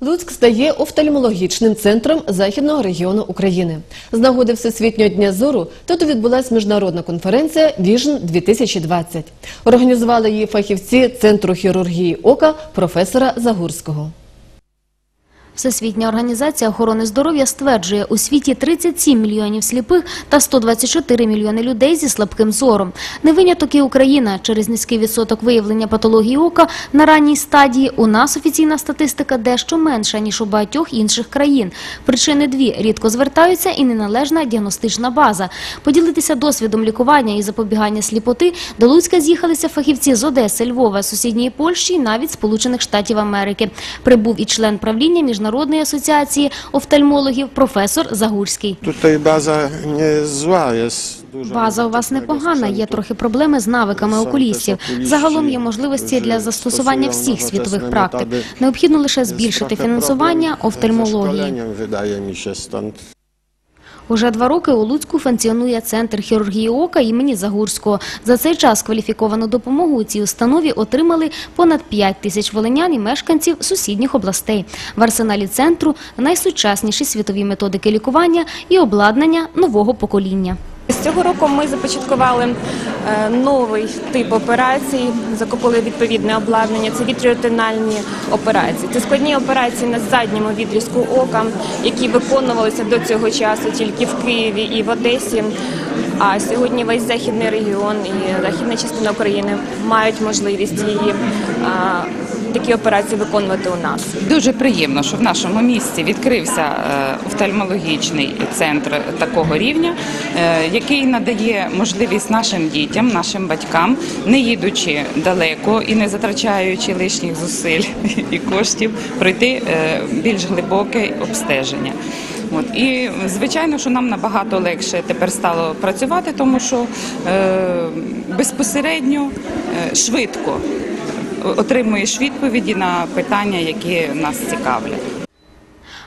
Луцьк стає офтальмологічним центром західного регіону України. З нагоди Всесвітнього дня зору тут відбулась міжнародна конференція Віжн 2020 Організували її фахівці Центру хірургії ока професора Загурського. Всесвітня організація охорони здоров'я стверджує, у світі 37 мільйонів сліпих та 124 мільйони людей зі слабким зором. Не виняток і Україна. Через низький відсоток виявлення патології ока на ранній стадії у нас офіційна статистика дещо менша, ніж у багатьох інших країн. Причини дві – рідко звертаються і неналежна діагностична база. Поділитися досвідом лікування і запобігання сліпоти до Луцька з'їхалися фахівці з Одеси, Львова, сусідньої Польщі і навіть Сполучених Штатів Америки. Прибув і член правління Міжнародної асоціації офтальмологів професор Загурський. Тут база не зла. База у вас непогана, є трохи проблеми з навиками окулістів. Загалом є можливості для застосування всіх світових практик. Необхідно лише збільшити фінансування офтальмології. Уже два роки у Луцьку функціонує центр хірургії ока імені Загурського. За цей час кваліфіковану допомогу у цій установі отримали понад 5 тисяч волинян і мешканців сусідніх областей. В арсеналі центру найсучасніші світові методики лікування і обладнання нового покоління. З цього року ми започаткували е, новий тип операцій, закупили відповідне обладнання. Це вітріотинальні операції. Це складні операції на задньому відрізку ока, які виконувалися до цього часу тільки в Києві і в Одесі. А сьогодні весь західний регіон і західна частина України мають можливість її такі операції виконувати у нас. Дуже приємно, що в нашому місті відкрився е, офтальмологічний центр такого рівня, е, який надає можливість нашим дітям, нашим батькам, не їдучи далеко і не затрачаючи лишніх зусиль і коштів, пройти е, більш глибоке обстеження. От і звичайно, що нам набагато легше тепер стало працювати, тому що е, безпосередньо е, швидко отримуєш відповіді на питання, які нас цікавлять.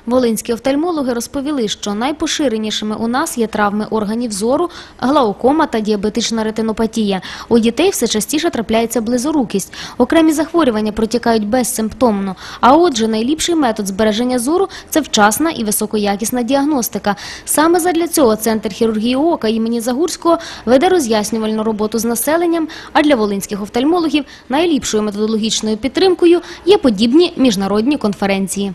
Волинські офтальмологи розповіли, що найпоширенішими у нас є травми органів зору, глаукома та діабетична ретинопатія. У дітей все частіше трапляється близорукість. Окремі захворювання протікають безсимптомно. А отже, найліпший метод збереження зору – це вчасна і високоякісна діагностика. Саме задля цього Центр хірургії ока імені Загурського веде роз'яснювальну роботу з населенням, а для волинських офтальмологів найліпшою методологічною підтримкою є подібні міжнародні конференції.